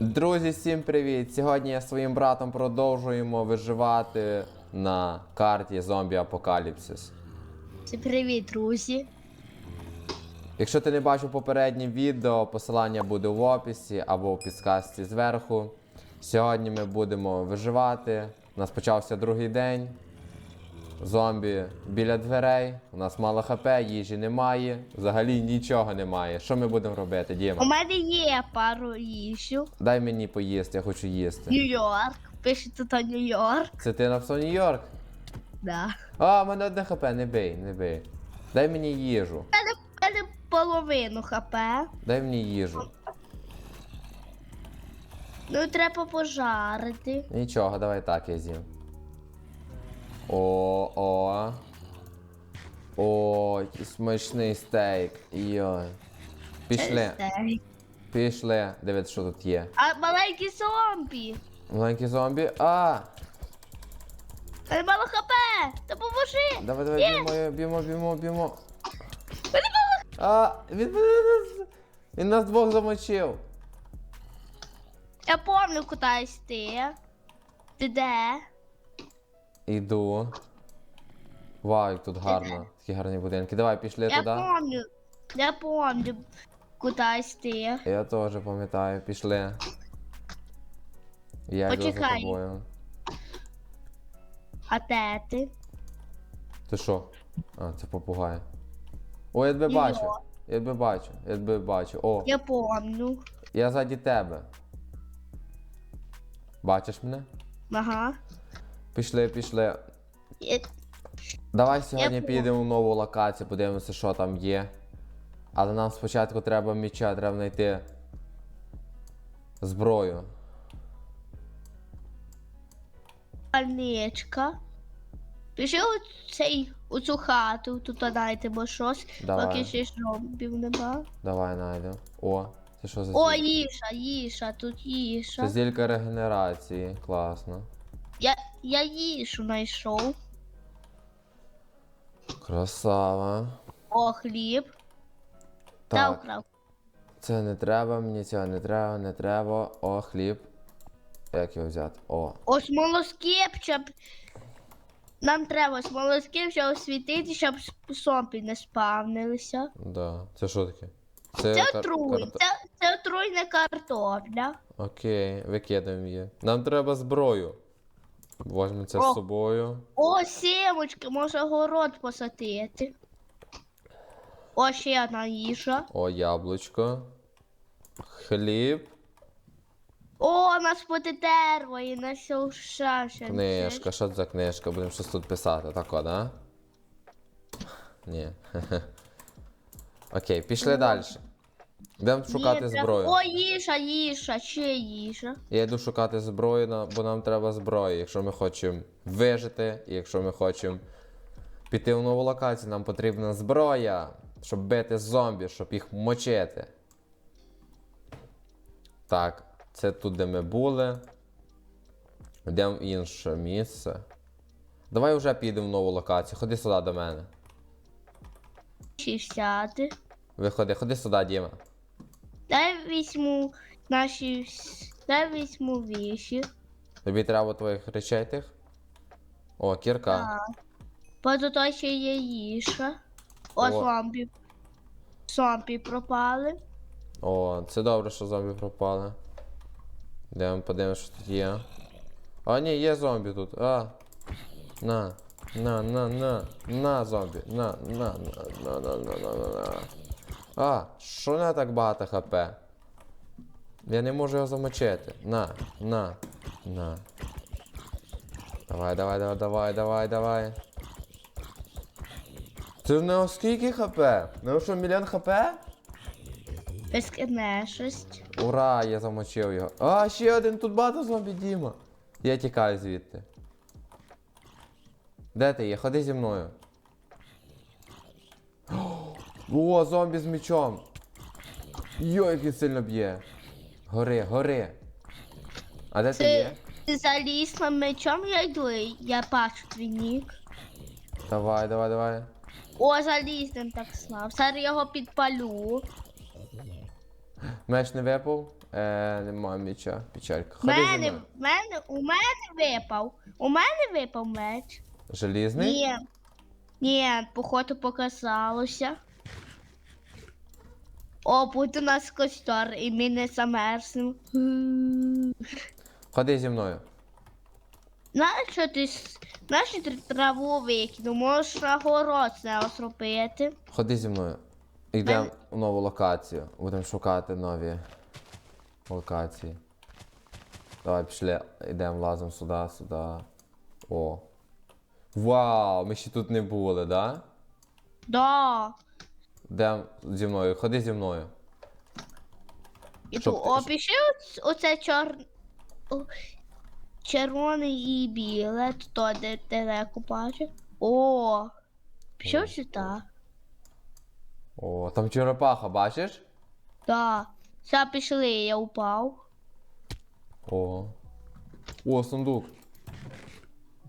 Друзі, всім привіт! Сьогодні я зі своїм братом продовжуємо виживати на карті Зомбі Апокаліпсис. Всім привіт, друзі. Якщо ти не бачив попереднє відео, посилання буде в описі або в підсказці зверху. Сьогодні ми будемо виживати. У нас почався другий день. Зомбі біля дверей. У нас мало хп, їжі немає. Взагалі нічого немає. Що ми будемо робити, Діма? У мене є пару їжів. Дай мені поїсти, я хочу їсти. Нью-Йорк. Пише тут Нью-Йорк. Це ти написав Нью-Йорк? Да. А, в мене одне хп, не бий, не бий. Дай мені їжу. У мене половину хп. Дай мені їжу. Ну треба пожарити. Нічого, давай так я з'їм. О, о. О, який смачний стейк. Йой. Пішли, пішли. Дивіться, що тут є. А маленькі зомбі. Маленький зомбі. А! Мене мало хп. Допоможи. Давай, давай, Є. б'ємо, б'ємо, б'ємо, б'ємо. А, він, він, він нас двох замочив. Я помню, куди йти. Ти де? Іду. Вау, як тут гарно. Такі гарні будинки. Давай, пішли Я туди. помню. Я помню, куди йти. Я теж пам'ятаю, пішли. Я йду за Почекай. тобою. А де ти? Ти що? А, це попугай. О, я тебе бачу. Я тебе бачу, я тебе бачу. О, Я помню. я ззаді тебе. Бачиш мене? Ага. Пішли, пішли. Давай сьогодні підемо в нову локацію, подивимося, що там є. Але нам спочатку треба міча, треба знайти зброю. Пальничка. Пішли у цей у цю хату, тут знайдемо щось, Давай. поки ще зомбів нема. Давай знайдемо. О, це що за О, зіль- їжа, їжа, тут Це їжа. зілька регенерації. Класно. Я, я їжу знайшов. Красава. О, хліб. Та Так, украв. це не треба, мені цього не треба, не треба. О, хліб. Як його взяти? О. О, смолоскип, щоб. Нам треба смолоскип, щоб освітити, щоб зомбі не спавнилися. Да. Це що таке? Це кар- отруй. карто- Це, це отруйна картопля. Окей, викидаємо її. Нам треба зброю. Возьмемо це О. з собою. О, сімочки, може город посадити. О, ще одна їжа. О, яблучко. Хліб. О, у нас буде дерево і на ще Книжка. Що це за книжка? Будемо щось тут писати. Тако, да? Ні. Окей, пішли далі. Йдемо шукати зброю. О, їжа, їжа, ще їжа. Я йду шукати зброю, на- бо нам треба зброї. Якщо ми хочемо вижити, і якщо ми хочемо піти в нову локацію, нам потрібна зброя, щоб бити зомбі, щоб їх мочити. Так, це тут, де ми були. Йдемо в інше місце. Давай вже підемо в нову локацію. Ходи сюди до мене. 60. Виходи, ходи сюди, Діма. Дай візьму наші. Дай візьму віші. Тобі треба твоїх речей тих? О, кірка. Поза то ще є їжа. О, О. зомбі. Зомбі пропали. О, це добре, що зомбі пропали. Йдемо подивимось, що тут є. А, ні, є зомбі тут. А. На. На, на, на. На зомбі. На На, на, на, на, на, на, на, на. А, що не так багато хп? Я не можу його замочити. На, на, на. Давай, давай, давай, давай, давай, давай. Це в нього скільки хп? У що, мільйон хп? Безкінечність. Ура, я замочив його. А, ще один тут багато зомбі, Діма. Я тікаю звідти. Де ти є? Ходи зі мною. О, зомбі з мечом. Йой, як він сильно б'є. Гори, гори. А де ти є? ти заліз на мечом я йду, я бачу твій нік. Давай, давай, давай. О, залізним так слав. Зараз його підпалю. Меч не випав? Е, немає м'яча. Печалька. Ходи мене, мною. мене, у мене випав. У мене випав меч. Желізний? Ні. Ні, походу показалося. О, буде у нас костер, і ми не замерзнемо. Ходи зі мною. Знаєш, що ти с- знаєш, що ти траву викинув, можеш на город з нею зробити. Ходи зі мною. Йдемо Мене- в нову локацію. Будемо шукати нові локації. Давай пішли, йдемо, лазимо сюди, сюди. О. Вау, ми ще тут не були, да? Да. Йдемо зі мною, ходи зі мною. І Щоб тут ти- опиши оц- оце чор... о, червоне і біле, то де далеко бачиш. О, що це так? О, там черепаха, бачиш? Да. Все, пішли, я упав. О. О, сундук.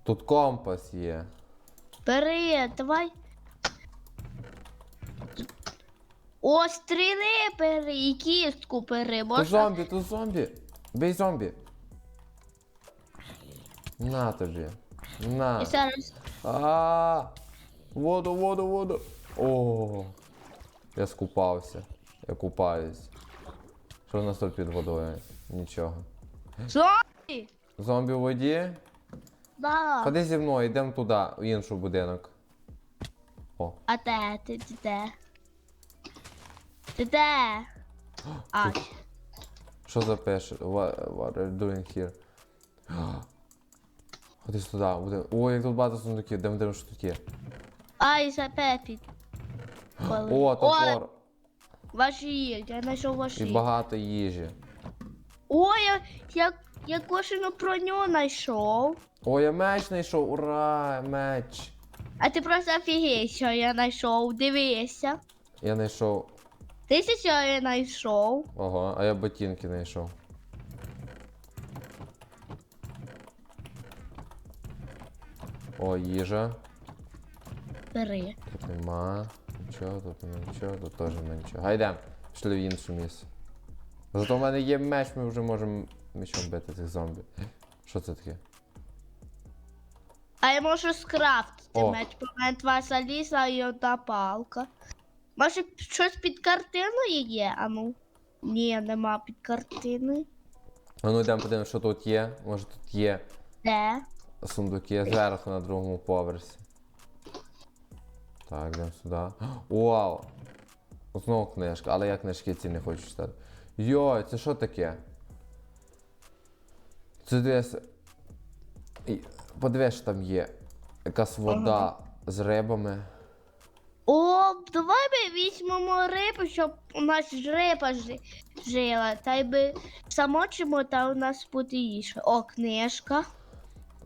Тут компас є. Бери, давай. О, стріли бери і кістку бери, Тут зомбі, тут зомбі. Бей зомбі. На тобі. На. І зараз. А. Воду, воду, воду. О. Я скупався. Я купаюсь. Що в нас тут під водою? Нічого. Зомбі! Зомбі у воді? Да. Ходи зі мною, йдемо туди, в інший будинок. О, А де ти ти де? Де? А, що за пише? What, what are you doing here? Ходи туди, буде. О, як тут багато сундуків, йдемо дивимося, що тут є. ай, за пепі. О, топор. Ваші є, я знайшов І ваші. багато їжі. О, я, я, я кошену броню знайшов. О, я меч знайшов, ура, меч. А ти просто офігей, що я знайшов. Дивися. Я знайшов. Ти я знайшов? Ого, а я ботинки знайшов. О, їжа. Бери. Тут нема. Нічого, тут нічого, тут теж нема нічого. Гайдем, пішли в інше місце. Зато в мене є меч, ми вже можемо мечом бити цих зомбі. Що це таке? А я можу скрафтити О. меч, бо в мене два заліза і одна палка. Може щось під картиною є? А ну. Ні, нема під картиною. А ну йдемо подивимось, що тут є. Може тут є Де? сундуки зверху на другому поверсі. Так, йдемо сюди. Вау! Знову книжка, але я книжки ці не хочу читати. Йой, це що таке? Це десь. Подивись, що там є. Якась вода з рибами. О, давай візьмемо рибу, щоб у нас риба жила. Та й би замочимо, та у нас буде їжа. О, книжка.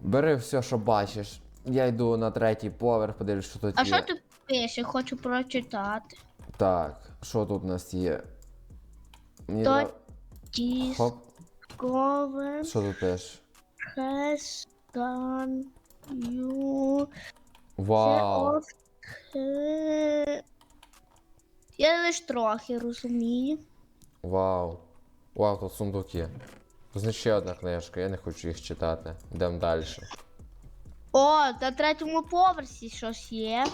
Бери все, що бачиш. Я йду на третій поверх, подивлюсь, що тут А є. що тут пише? Хочу прочитати. Так, що тут у нас є? Мені То- Хоп, Discover що тут has done Вау! of Я лиш трохи розумію. Вау. Вау, тут сундук є. Тут ще одна книжка, я не хочу їх читати. Йдемо далі. О, на третьому поверсі щось є.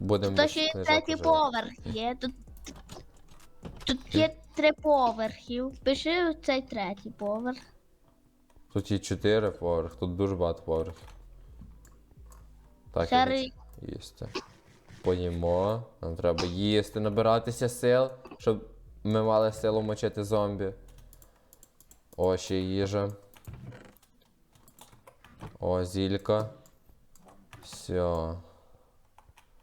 Будемо Тут ще є третій поверх є. Тут, тут є три поверхів. Пиши цей третій поверх. Тут є чотири поверх, тут дуже багато поверхів. Так, Шари. їсти. Поїмо. Нам треба їсти, набиратися сил, щоб ми мали силу мочити зомбі. О, ще їжа. О, зілька. Все.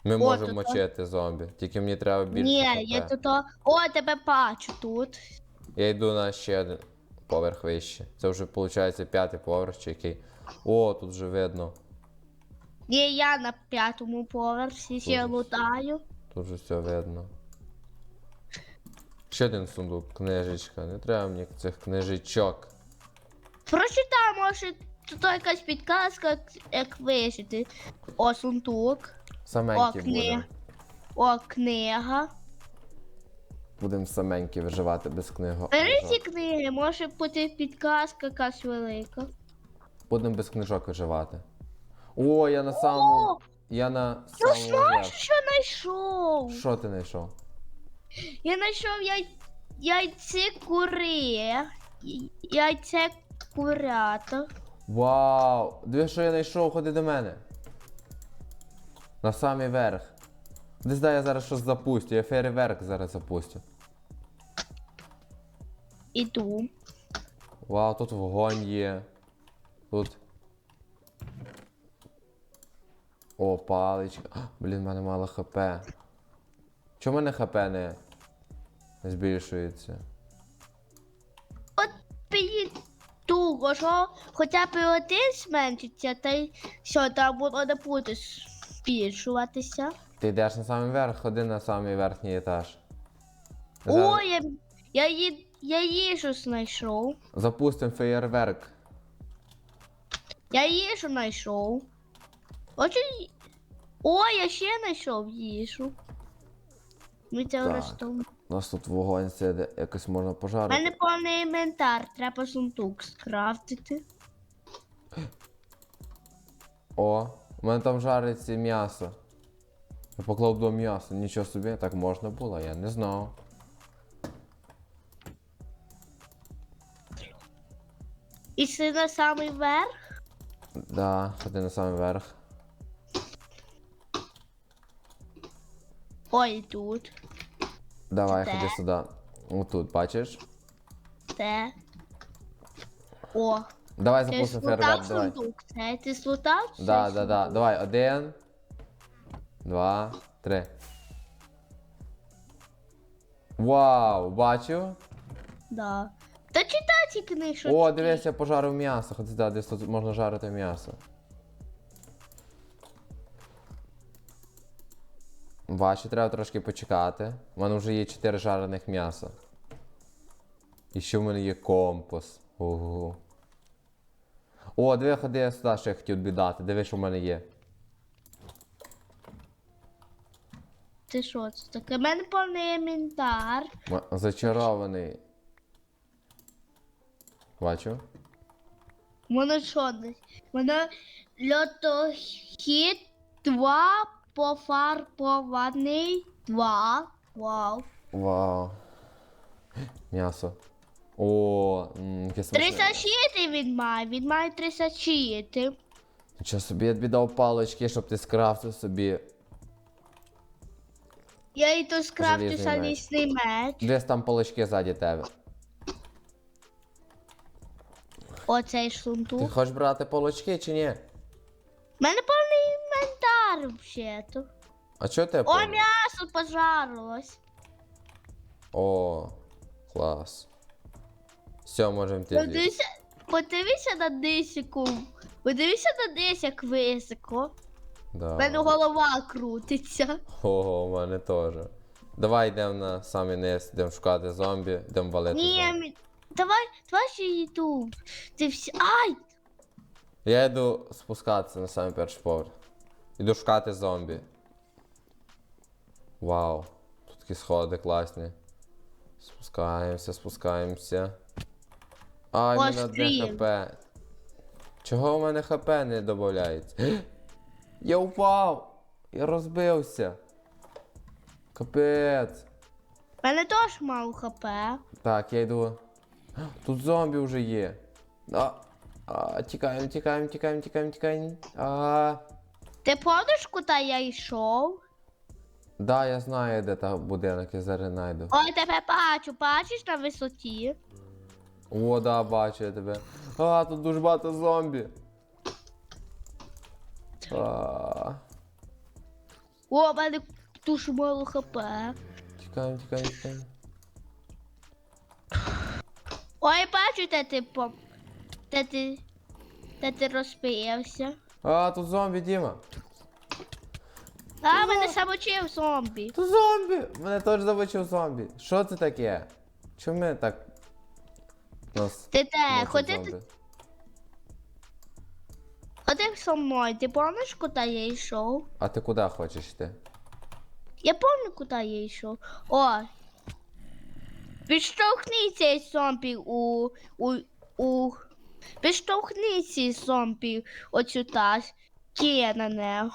Ми можемо тут- мочити зомбі. Тільки мені треба більше. Ні, хп. я тут. о- О, тебе бачу тут. Я йду на ще один поверх вище. Це вже виходить п'ятий поверх чи який. О, тут вже видно. Ні, я на п'ятому поверсі ще лутаю. Тут вже все видно. Ще один сундук, книжечка. Не треба мені цих книжечок. Прочитай, може, тут якась підказка, як- вижити. О, сундук. Саменький О. О, книга. будемо саменькі виживати без книги. Бери ці книги, може бути підказка якась велика. Будемо без книжок виживати. О, я на самому. Я на я самому знаю, верху. що знайшов. Що ти знайшов? Я знайшов яй... яйце кури. Яйце курята. Вау! Диви, що я знайшов, ходи до мене. На самий верх. Десь дай я зараз щось запустю, я фейерверк зараз запустю. Іду. Вау, тут вогонь є. Тут. О, паличка. Блін, в мене мало хп. Чому в мене хп не збільшується? Туго, що хоча б один зменшиться, та й що там не буде збільшуватися. Ти йдеш на самий верх, ходи на самий верхній етаж. О, я, я, ї- я їжу знайшов. Запустимо феєрверк. Я їжу знайшов. Ї- О, я ще знайшов їжу. Ми це ростом. У нас тут вогонь сиде, якось можна У мене повний інвентар, треба сундук скрафтити. О, у мене там жариться м'ясо. Я поклав до м'яса, нічого собі, так можна було, я не знав. І си на самий верх. Да, ходи на самий верх. Ой, тут. Давай, Де? ходи сюди. Отут, бачиш? Це. О, Давай ти запустимо слутав фейерверк, давай. сундук? Це ти слутав? Да, цей да, да. сундук? Давай, один. Два, три. Вау, бачив? Да. Та читай ці книжки. О, дивись, я пожарив м'ясо. Ходи сюди, десь тут можна жарити м'ясо. Бачу, треба трошки почекати. У мене вже є 4 жарених м'яса. І ще в мене є компас. Ого. О, диви, ходи я сюди, що я хотів тобі. Диви, що в мене є. Ти що це таке? У мене повний інвентар. М- Зачарований. Бачу? Мене що десь? Мене льотохід 2 пофарбований 2. Вау. Вау. М'ясо. О, смачне. 36 він має, він має 36. Нічого собі я тобі дав палички, щоб ти скрафтив собі. Я і то скрафтю Залізний меч. залізний меч. Десь там палички ззаді тебе. Оцей Ти хочеш брати палички чи ні? У мене повний інвентар взагалі-то. А чого ти? О, повний? м'ясо пожарилось. О, клас. Все, можемо йти звідси. Подивися, подивися на дисику. Подивися на дис, як високо. У мене голова крутиться. Ого, у мене теж. Давай йдемо на самий низ, йдемо шукати зомбі, йдемо валити Ні, зомбі. мі- давай, давай ще ютуб. Ти всі. Ай! Я йду спускатися на самий перший поверх. Іду шукати зомбі. Вау. Тут такі сходи класні. Спускаємося, спускаємося. Ай, мене одне хп. Чого в мене хп не додається? Я упав! Я розбився. Капець. У мене теж мало хп. Так, я йду. Тут зомбі вже є. А, а, тікаємо, тікаємо, тікаємо, тікаємо, тікаємо. А, Ти помниш, куди я йшов? да, я знаю, де та будинок, я зараз знайду. Ой, тебе бачу, бачиш на висоті. О, да, бачу я тебе. А, тут дуже багато зомбі. А, О, в мене дуже мало хп. тікаємо, тікаємо, тікаємо. Ой, бачу, де ти пом... Де ти... Де ти розпиявся. А, тут зомбі, Діма. А, мене самочив зомбі. Тут зомбі! Мене теж забачив зомбі. Що це таке? Чому ми так. Нас. Ти де? мочать Ходи, зомбі? ходи зі мною. Ти помниш, куди я йшов? А ти куди хочеш йти? Я пам'ятаю, куди я йшов. О, Підштовхни цей зомбі у. у. у. Підштовхни цей зомбі оцю таз. Ки на нього.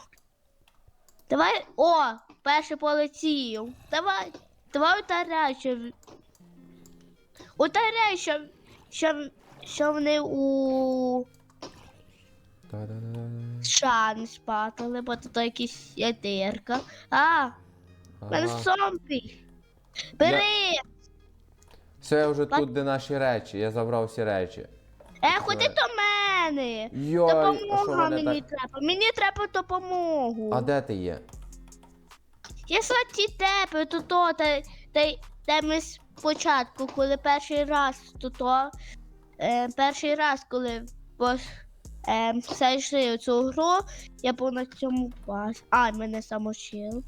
Давай. О! Перший полетів. Давай. Давай ударяй, що. в- Ударяй, що. що, що вони у. Та-да-да-да. Спатили, бо тут якісь ядерка. А, мене зомбі. Бери! Все, я вже тут, де наші речі. Я забрав всі речі. Е, ходи до мене! Йой, а що Допомога мене мені так... треба. Мені треба допомогу. А де ти є? Я сладкі тебе, то то, та, та, та ми спочатку, коли перший раз, то то, е, перший раз, коли пос, е, зайшли у цю гру, я був на цьому базі. Ай, мене самочил.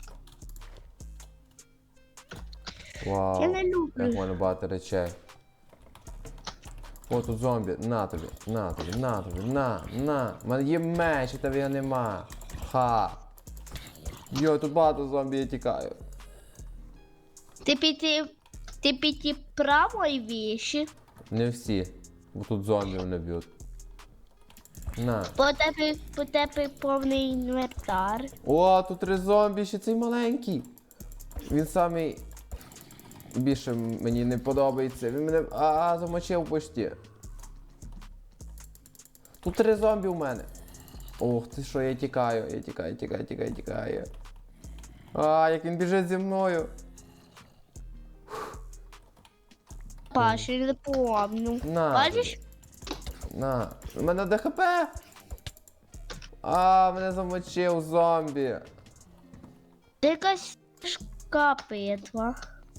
Вау. Я не Як в люблю. мене багато речей. О, тут зомбі. На тобі, на тобі, на тобі, на, на. У мене є меч, і тебе я нема. Ха. Йо, тут багато зомбі, я тікаю. Ти піти, ти піти правої віші, Не всі. Бо тут зомбі мене б'ють. На. по тебе, по тебе повний інвентар. О, тут три зомбі, ще цей маленький. Він самий більше мені не подобається. Він мене а, замочив почти. Тут три зомбі у мене. Ох, ти що, я тікаю, я тікаю, тікаю, тікаю, тікаю. А, як він біжить зі мною. Паші, не помню. На. Бачиш? На. У мене ДХП. А, мене замочив зомбі. Це якась тяжка битва.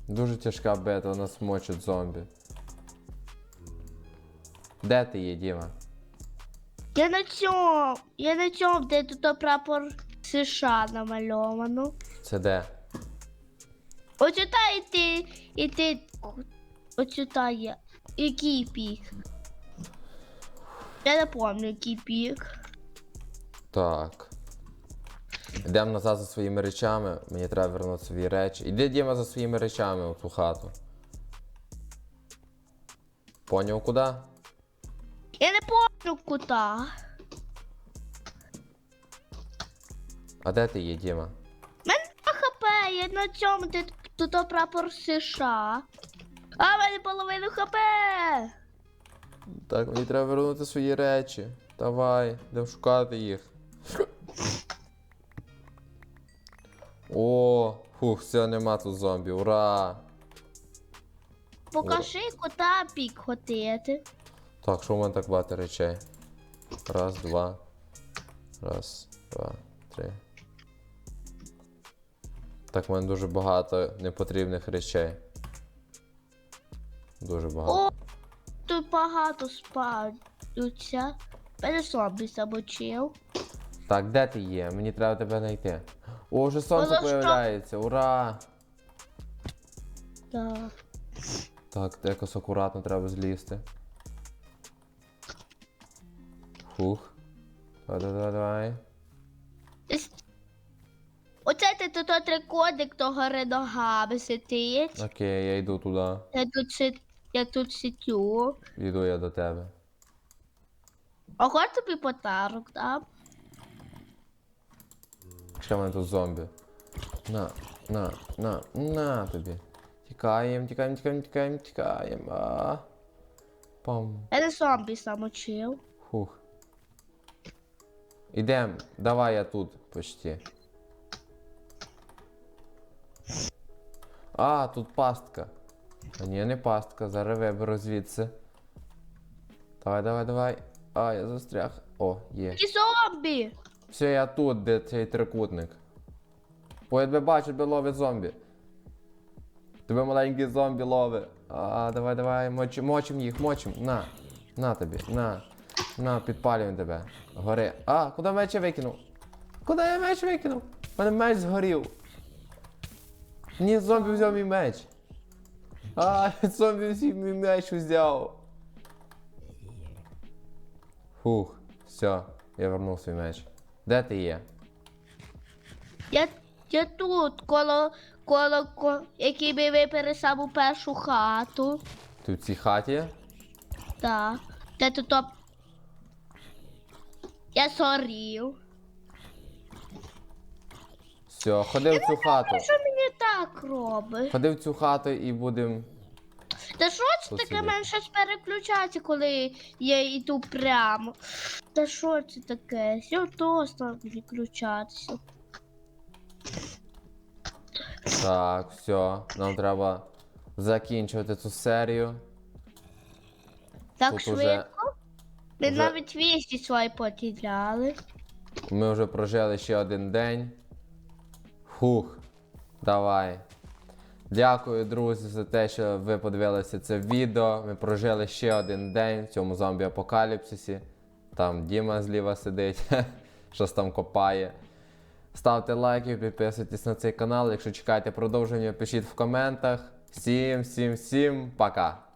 Дуже тяжка бета, нас мочить зомбі. Де ти є, Діма? Я на цьому, я на цьому, де тут прапор США намальовано. Це де? Ось та і ти, і ти, та є. Який пік? Я не пам'ятаю, який пік. Так. Йдемо назад за своїми речами. Мені треба вернути свої речі. Іди, Діма, за своїми речами у ту хату. Поняв куди? Я не пам'ятаю куди. А де ти є, Діма? Мене ХП, я на цьому, де тут прапор США. А в мене половину ХП. Так, мені треба вернути свої речі. Давай, йдемо шукати їх. О, фух, все, нема тут зомбі, ура! Покажи, куди пік ходити. Так, що в мене так багато речей? Раз, два. Раз, два, три. Так, в мене дуже багато непотрібних речей. Дуже багато. О, тут багато спадуться. Мене зомбі. Так, де ти є? Мені треба тебе знайти. О, вже сонце Воно що? появляється, ура! Так. Так, якось акуратно треба злізти. Фух. Давай, давай. Оце ти тут трикодик то гори ногами сидить. Окей, я йду туди. Я тут сид... я тут сидю. Йду я до тебе. А хоч тобі подарок дам. Ще в мене тут зомбі. На, на, на, на тобі. Тікаємо, тікаємо, тікаємо, тікаємо, тікаємо. Пам. Я не зомбі замочив. Фух. Ідем, давай я тут почти. А, тут пастка. А ні, не пастка, зараз виберу звідси. Давай, давай, давай. А, я застряг. О, є. І зомбі! Все, я тут, де цей трикутник. Тебе бачу, тебе ловить зомбі. Тебе маленький зомбі ловить. А, давай, давай, мочим, мочим їх, мочим. На. На тобі, на. На, підпалюємо тебе. Гори. А, куди меч я викинув? Куди я меч викинув? У мене меч згорів. Ні, зомбі взяв мій меч. А, зомбі всі мій меч взяв. Фух, все, я вернув свій меч. Де ти є? Я, Я тут, коло, коло, ко, який ми випили саму першу хату. Ти в цій хаті? Так. Де тут топ. Я сорів. Все, ходи в цю хату. Що мені так робить? Ходи в цю хату і будемо. Та що це таке мене щось переключається, коли я йду прямо? Та що це таке? Все то став переключатися. Так, все. Нам треба закінчувати цю серію. Так Тут швидко. уже- Ми вже- навіть вісті свої потеряли. Ми вже прожили ще один день. Хух. Давай. Дякую, друзі, за те, що ви подивилися це відео. Ми прожили ще один день в цьому зомбі-апокаліпсисі. Там Діма зліва сидить, щось там копає. Ставте лайки, підписуйтесь на цей канал. Якщо чекаєте продовження, пишіть в коментах. Всім, всім, всім, пока!